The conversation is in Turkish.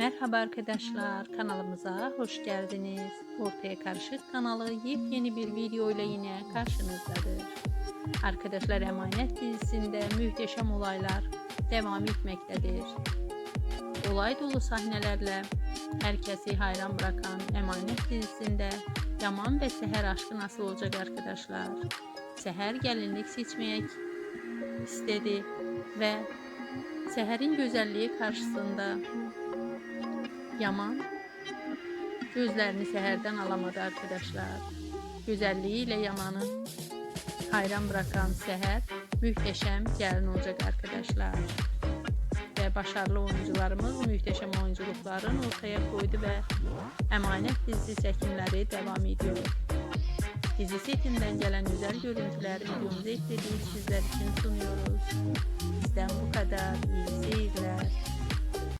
Merhaba arkadaşlar kanalımıza hoş geldiniz. Ortaya Karışık kanalı yepyeni bir video ile yine karşınızdadır. Arkadaşlar Emanet dizisinde muhteşem olaylar devam etmektedir. Olay dolu sahnelerle herkesi hayran bırakan Emanet dizisinde Yaman ve Seher aşkı nasıl olacak arkadaşlar? Seher gelinlik seçmek istedi ve Seher'in güzelliği karşısında Yaman gözlerini Seher'den alamadı arkadaşlar. Güzelliğiyle Yaman'ı hayran bırakan Seher muhteşem gelin olacak arkadaşlar. Ve başarılı oyuncularımız muhteşem oyunculukların ortaya koydu ve Emanet dizisi çekimleri devam ediyor. Dizi setinden gelen güzel görüntüler videomuza ekledik sizler için sunuyoruz. Bizden bu kadar. İyi.